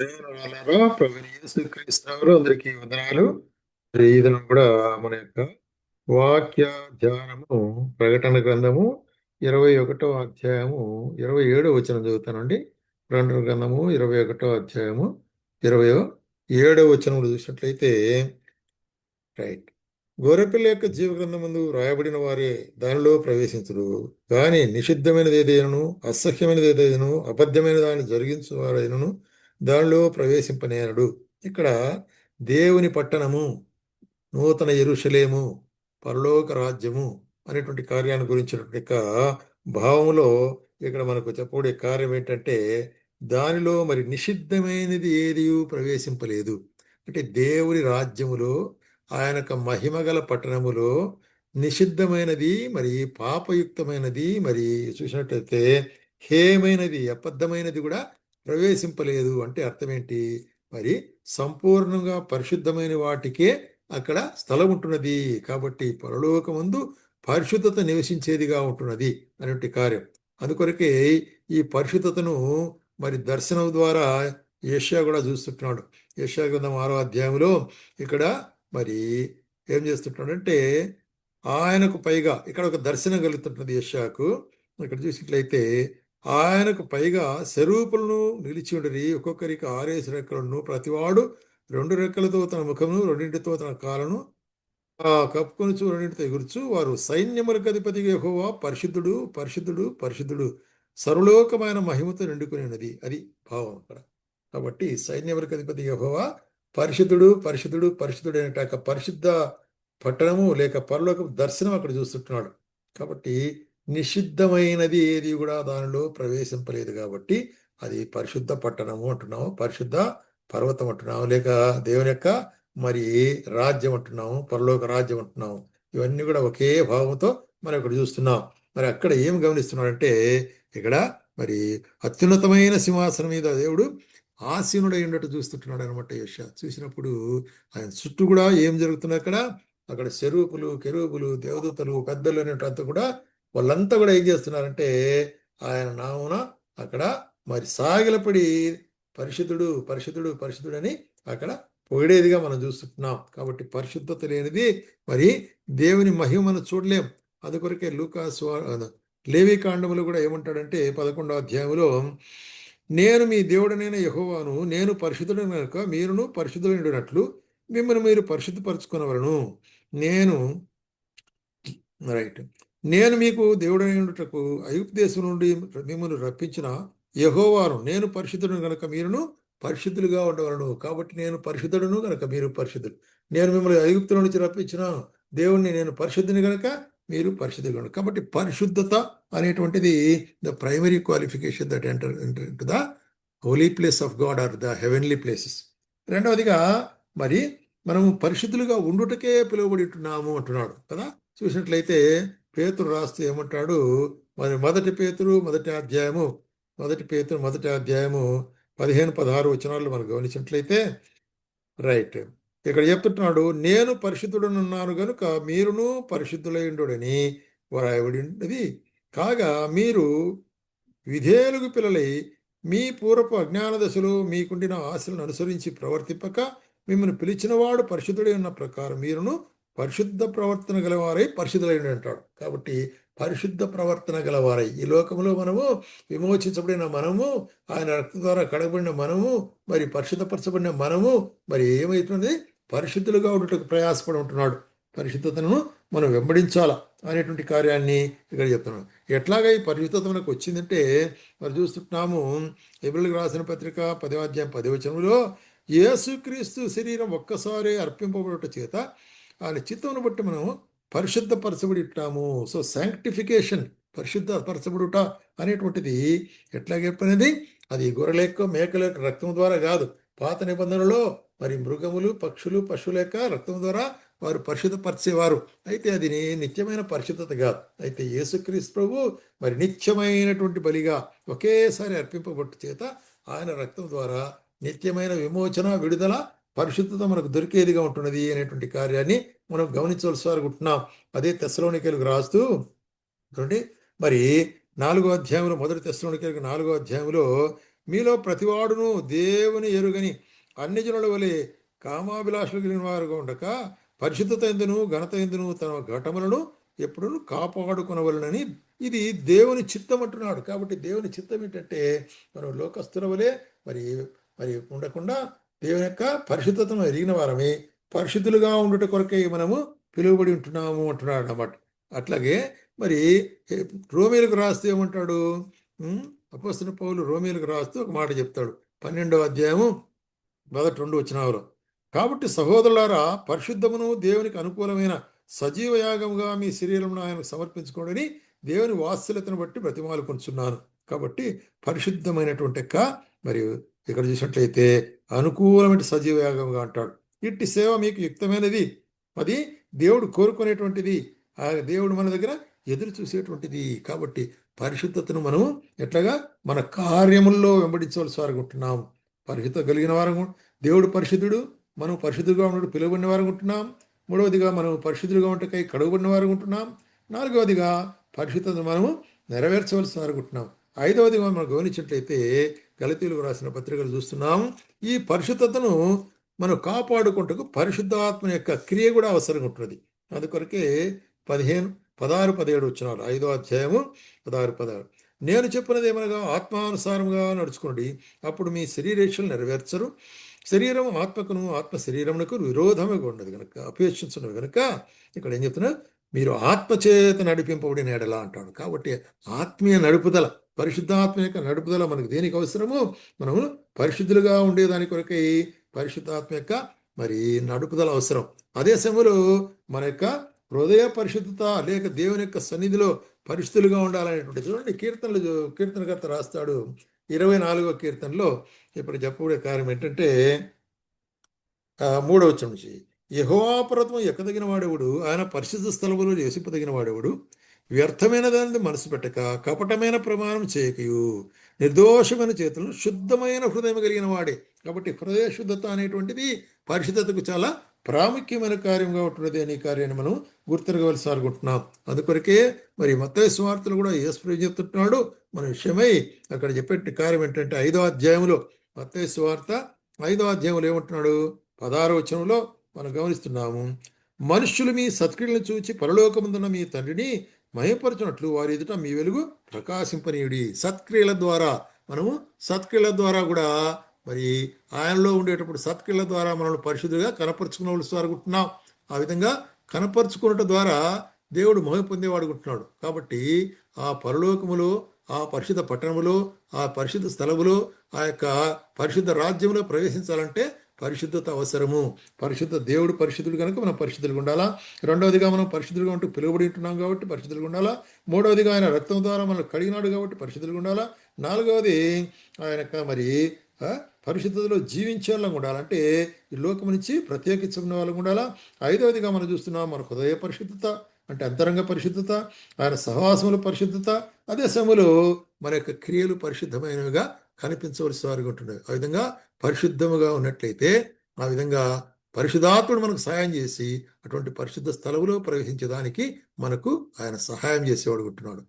దేవునారా ప్రభు యేసుక్రీస్తున్నారు అందరికీ వందనాలు. ఈ దినం కూడా మన యొక్క వాక్య ధ్యానము ప్రకటన గ్రంథము ఇరవై ఒకటో అధ్యాయము ఇరవై ఏడో వచనం చదువుతానండి. ప్రకటన గ్రంథము ఇరవై ఒకటో అధ్యాయము ఇరవై ఏడో వచనం చూసినట్లయితే రైట్. గోరెపిల్ల యొక్క జీవగ్రంథం ముందు రాయబడిన వారే దానిలో ప్రవేశించరు కానీ నిషిద్ధమైనది ఏదైనను అసహ్యమైనది ఏదైనను అబద్ధమైన దాన్ని జరిగించు వారైనను దానిలో ప్రవేశింపనేనడు. ఇక్కడ దేవుని పట్టణము నూతన ఎరుషలేము పరలోక రాజ్యము అనేటువంటి కార్యాన్ని గురించినటువంటి యొక్క భావంలో ఇక్కడ మనకు చెప్పబడే కార్యం ఏంటంటే దానిలో మరి నిషిద్ధమైనది ఏది ప్రవేశింపలేదు. అంటే దేవుని రాజ్యములో ఆయన యొక్క మహిమగల పట్టణములో నిషిద్ధమైనది మరి పాపయుక్తమైనది మరి చూసినట్లయితే హేమైనది అబద్ధమైనది కూడా ప్రవేశింపలేదు అంటే అర్థం ఏంటి మరి సంపూర్ణంగా పరిశుద్ధమైన వాటికే అక్కడ స్థలం ఉంటున్నది. కాబట్టి పరలోకమందు పరిశుద్ధత నివసించేదిగా ఉంటున్నది అనేటువంటి కార్యం. అందుకొరకే ఈ పరిశుద్ధతను మరి దర్శనం ద్వారా ఏషియా కూడా చూస్తుంటున్నాడు. ఏషియా గ్రంథం ఆరో అధ్యాయంలో ఇక్కడ మరి ఏం చేస్తుంటాడంటే ఆయనకు పైగా ఇక్కడ ఒక దర్శనం కలుగుతుంటుంది యశాకు ఇక్కడ చూసినట్లయితే ఆయనకు పైగా స్వరూపులను నిలిచి ఉండి ఒక్కొక్కరికి ఆరేసి రెక్కలను ప్రతివాడు రెండు రెక్కలతో తన ముఖమును రెండింటితో తన కాలను కప్పుకొని రెండింటితో ఎగురుచు. వారు సైన్యములకు అధిపతి యెహోవా పరిశుద్ధుడు పరిశుద్ధుడు పరిశుద్ధుడు. సర్వలోకమైన మహిమతో నిండుకునేది అది భావం అక్కడ. కాబట్టి సైన్యములకు అధిపతి యెహోవా పరిశుద్ధుడు పరిశుద్ధుడు పరిశుద్ధుడు అనేట పరిశుద్ధ పట్టణము లేక పరలోక దర్శనం అక్కడ చూస్తుంటున్నాడు. కాబట్టి నిషిద్ధమైనది ఏది కూడా దానిలో ప్రవేశింపలేదు కాబట్టి అది పరిశుద్ధ పట్టణము అంటున్నాము. పరిశుద్ధ పర్వతం అంటున్నాము. లేక దేవుని యొక్క మరి రాజ్యం అంటున్నాము. పరలోక రాజ్యం అంటున్నాము. ఇవన్నీ కూడా ఒకే భావంతో మనం ఇక్కడ చూస్తున్నాం. మరి అక్కడ ఏం గమనిస్తున్నాడంటే ఇక్కడ మరి అత్యున్నతమైన సింహాసనం మీద దేవుడు ఆసీనుడై ఉన్నట్టు చూస్తుంటున్నాడు అనమాట యశ చూసినప్పుడు ఆయన చుట్టూ కూడా ఏం జరుగుతున్నాయి అక్కడ? అక్కడ శరూపులు కెరూపులు దేవదూతలు పెద్దలు అనేటంతా కూడా వాళ్ళంతా కూడా ఏం చేస్తున్నారంటే ఆయన నామున అక్కడ మరి సాగిలపడి పరిశుద్ధుడు పరిశుద్ధుడు పరిశుద్ధుడు అని అక్కడ పొగిడేదిగా మనం చూస్తున్నాం. కాబట్టి పరిశుద్ధత లేనిది మరి దేవుని మహిమను చూడలేం. అది అందుకొరకే లూకాస్ లేవి కాండములు కూడా ఏమంటాడంటే పదకొండో అధ్యాయంలో నేను మీ దేవుడనైన యహోవాను నేను పరిశుద్ధుడు కనుక మీరును పరిశుద్ధులైనట్లు మిమ్మల్ని మీరు పరిశుద్ధపరచుకునవలను. నేను రైట్. నేను మీకు దేవుడైనటకు ఐగుప్తు దేశం నుండి మిమ్మల్ని రప్పించిన యహోవాను నేను పరిశుద్ధుడు కనుక మీరును పరిశుద్ధులుగా ఉండవలను. కాబట్టి నేను పరిశుద్ధుడును కనుక మీరు పరిశుద్ధులు. నేను మిమ్మల్ని అయుక్తుల నుంచి రప్పించిన దేవుణ్ణి నేను పరిశుద్ధిని గనక మీరు పరిశుద్ధులు కనుక కాబట్టి పరిశుద్ధత అనేటువంటిది the primary qualification that enter to the holy place of God or the heavenly places రెండవదిగా మరి మనము పరిశుద్ధులుగా ఉండుటకే పిలువబడి ఉంటున్నాము అంటున్నాడు కదా. చూసినట్లయితే పేతురు రాస్తూ ఏమంటాడు? మరి మొదటి పేతురు మొదటి అధ్యాయము మొదటి పేతురు మొదటి అధ్యాయము పదిహేను పదహారు వచనాలు మనం గమనించినట్లయితే రైట్. ఇక్కడ చెప్తున్నాడు నేను పరిశుద్ధుడనున్నాను గనుక మీరును పరిశుద్ధులైండుడని వ్రాయబడినది కాగా మీరు విధేయులకు పిల్లలై మీ పూర్వపు అజ్ఞాన దశలో మీకుండిన ఆశలను అనుసరించి ప్రవర్తింపక మిమ్మల్ని పిలిచినవాడు పరిశుద్ధుడై ఉన్న ప్రకారం మీరును పరిశుద్ధ ప్రవర్తన గలవారై పరిశుద్ధులైన అంటాడు. కాబట్టి పరిశుద్ధ ప్రవర్తన గలవారై. ఈ లోకంలో మనము విమోచించబడిన మనము ఆయన రక్తం ద్వారా కడగబడిన మనము మరి పరిశుద్ధపరచబడిన మనము మరి ఏమవుతుంది పరిశుద్ధులుగా ఉండటకు ప్రయాసపడి ఉంటున్నాడు. పరిశుద్ధతను మనం వెంబడించాలా అనేటువంటి కార్యాన్ని ఇక్కడ చెప్తున్నాం ఎట్లాగా ఈ పరిశుద్ధత మనకు వచ్చిందంటే మరి చూస్తున్నాము ఏప్రిల్కి రాసిన పత్రిక పదవాధ్యాయం పదవచనంలో యేసుక్రీస్తు శరీరం ఒక్కసారి అర్పింపబడట చేత ఆయన చిత్తమును బట్టి మనం పరిశుద్ధపరచబడి ఉంటాము సో శాంక్టిఫికేషన్ పరిశుద్ధపరచబడుట అనేటువంటిది ఎట్లా చెప్పినది? అది గొర్రెలెక్క మేకల రక్తం ద్వారా కాదు. పాత నిబంధనలో మరి మృగములు పక్షులు పశువుల యొక్క రక్తం ద్వారా వారు పరిశుద్ధపరిచేవారు. అయితే అది నిత్యమైన పరిశుద్ధత కాదు. అయితే యేసుక్రీస్తు ప్రభు మరి నిత్యమైనటువంటి బలిగా ఒకేసారి అర్పింపబట్టు చేత ఆయన రక్తం ద్వారా నిత్యమైన విమోచన విడుదల పరిశుద్ధత మనకు దొరికేదిగా ఉంటున్నది అనేటువంటి కార్యాన్ని మనం గమనించవలసి అనుకుంటున్నాం అదే తెస్సలోనికలకు రాస్తూ చూడండి మరి నాలుగో అధ్యాయంలో మొదటి తెస్సలోనికలకు నాలుగో అధ్యాయంలో మీలో ప్రతివాడును దేవుని ఎరుగని అన్ని జనుల వలె కామాభిలాషలు కలిగిన వారుగా ఉండక పరిశుద్ధత ఎందును ఘనత ఎందును తన ఘటములను ఎప్పుడూ కాపాడుకునవలనని ఇది దేవుని చిత్తం అంటున్నాడు. కాబట్టి దేవుని చిత్తం ఏంటంటే మనం లోకస్తుల వలె మరి మరి ఉండకుండా దేవుని యొక్క పరిశుద్ధతను ఎరిగిన వారమే పరిశుద్ధులుగా ఉండుట కొరకే మనము పిలువబడి ఉంటున్నాము అంటున్నాడు అన్నమాట. అట్లాగే మరి రోమేలకు రాస్తూ ఏమంటాడు? అపస్తున్న పౌలు రోమీలకు రాస్తూ ఒక మాట చెప్తాడు. పన్నెండవ అధ్యాయము మొదటి రెండు వచ్చినావులో కాబట్టి సహోదరులారా పరిశుద్ధమును దేవునికి అనుకూలమైన సజీవయాగముగా మీ శరీరమును ఆయనకు సమర్పించుకోడని దేవుని వాత్సల్యతను బట్టి బ్రతిమాలు కొంచున్నాను కాబట్టి పరిశుద్ధమైనటువంటి యొక్క మరియు ఇక్కడ చూసినట్లయితే అనుకూలమైన సజీవ యాగంగా అంటాడు. ఇట్టి సేవ మీకు యుక్తమైనది. అది దేవుడు కోరుకునేటువంటిది. ఆ దేవుడు మన దగ్గర ఎదురు చూసేటువంటిది. కాబట్టి పరిశుద్ధతను మనం ఎట్లాగా మన కార్యముల్లో వెంబడించవలసి వారుకుంటున్నాం పరిశుద్ధ కలిగిన వారు దేవుడు పరిశుద్ధుడు మనం పరిశుద్ధుడుగా ఉండడు పిలువబడిన వారు ఉంటున్నాం. మూడవదిగా మనం పరిశుద్ధులుగా ఉంటకై కడుగుబడిన వారు ఉంటున్నాం. నాలుగవదిగా పరిశుద్ధతను మనము నెరవేర్చవలసిన వారు ఉంటున్నాం. ఐదవదిగా మనం గమనించినట్లయితే గలతీలకు రాసిన పత్రికలు చూస్తున్నాం. ఈ పరిశుద్ధతను మనం కాపాడుకుంటకు పరిశుద్ధాత్మ యొక్క క్రియ కూడా అవసరంగా ఉంటుంది. అందుకొరకే పదిహేను పదహారు పదిహేడు వచ్చినాడు. ఐదో అధ్యాయము పదహారు పదహారు. నేను చెప్పినది ఏమనగా ఆత్మానుసారంగా నడుచుకోండి అప్పుడు మీ శరీరేక్షలు నెరవేర్చరు. శరీరం ఆత్మకును ఆత్మ శరీరమునకు విరోధముగా ఉండదు కనుక అపేక్షించున్నది కనుక ఇక్కడ ఏం చెప్తున్నా మీరు ఆత్మచేత నడిపింపబడిన ఎడలా అంటాడు. కాబట్టి ఆత్మీయ నడుపుదల. పరిశుద్ధాత్మ యొక్క నడుపుదల మనకు దేనికి అవసరమో మనము పరిశుద్ధులుగా ఉండేదాని కొరకై పరిశుద్ధాత్మ యొక్క మరి నడుపుదల అవసరం. అదే సమయంలో మన యొక్క హృదయ పరిశుద్ధత లేక దేవుని యొక్క సన్నిధిలో పరిశుద్ధులుగా ఉండాలనేటువంటి చూడండి కీర్తనలు కీర్తనకర్త రాస్తాడు ఇరవై నాలుగో కీర్తనలో ఇప్పుడు చెప్పబడే కార్యం ఏంటంటే మూడవ నుంచి యహోపర్వతం ఎక్కదగిన వాడేవుడు ఆయన పరిశుద్ధ స్థలములు చేసిపదగిన వాడేవుడు వ్యర్థమైన దానిని మనసు పెట్టక కపటమైన ప్రమాణం చేయకయు. నిర్దోషమైన చేతులను శుద్ధమైన హృదయం కలిగిన వాడే. కాబట్టి హృదయ శుద్ధత అనేటువంటిది పరిశుద్ధతకు చాలా ప్రాముఖ్యమైన కార్యంగా ఉంటున్నది అనే కార్యాన్ని మనం గుర్తిరగవలసి అనుకుంటున్నాం అందుకొరకే మరి మత స్వార్థలు కూడా యేసు చెప్తున్నాడు మన విషయమై అక్కడ చెప్పే కార్యం ఏంటంటే ఐదో అధ్యాయంలో మత స్వార్థ ఐదో అధ్యాయంలో ఏమంటున్నాడు? పదహారో వచనంలో మనం గమనిస్తున్నాము. మనుష్యులు మీ సత్క్రియలను చూచి పరలోకముందున్న మీ తండ్రిని మయపరచునట్లు వారి ఎదుట మీ వెలుగు ప్రకాశింపనీయుడి. సత్క్రియల ద్వారా మనము సత్క్రియల ద్వారా కూడా మరి ఆయనలో ఉండేటప్పుడు సత్క్రియల ద్వారా మనల్ని పరిశుద్ధిగా కనపరుచుకునే అనుకుంటున్నాం ఆ విధంగా కనపరుచుకున్నట ద్వారా దేవుడు మహిమ పొందేవాడుకుంటున్నాడు కాబట్టి ఆ పరలోకములో ఆ పరిశుద్ధ పట్టణములో ఆ పరిశుద్ధ స్థలములో ఆ యొక్క పరిశుద్ధ రాజ్యంలో ప్రవేశించాలంటే పరిశుద్ధత అవసరము. పరిశుద్ధ దేవుడు పరిశుద్ధుడు కనుక మనం పరిశుద్ధులుగా ఉండాలా? రెండవదిగా మనం పరిశుద్ధులుగా ఉంటూ పిలువబడి ఉంటున్నాం కాబట్టి పరిశుద్ధులుగా ఉండాలా? మూడవదిగా ఆయన రక్తం ద్వారా మనం కడిగినాడు కాబట్టి పరిశుద్ధులుగా ఉండాలా? నాలుగవది ఆయన మరి పరిశుద్ధతలో జీవించే వాళ్ళం ఉండాలంటే ఈ లోకం నుంచి ప్రత్యేకించుకునే వాళ్ళం ఉండాలా? ఐదవదిగా మనం చూస్తున్నాం మన హృదయ పరిశుద్ధత అంటే అంతరంగ పరిశుద్ధత ఆయన సహవాసముల పరిశుద్ధత అదే సమయంలో మన యొక్క క్రియలు పరిశుద్ధమైనవిగా కనిపించవలసి వారిగా ఉంటున్నాయి ఆ విధంగా పరిశుద్ధముగా ఉన్నట్లయితే ఆ విధంగా పరిశుధాత్ముడు మనకు సహాయం చేసి అటువంటి పరిశుద్ధ స్థలములో ప్రవేశించడానికి మనకు ఆయన సహాయం చేసేవాడు ఉంటున్నాడు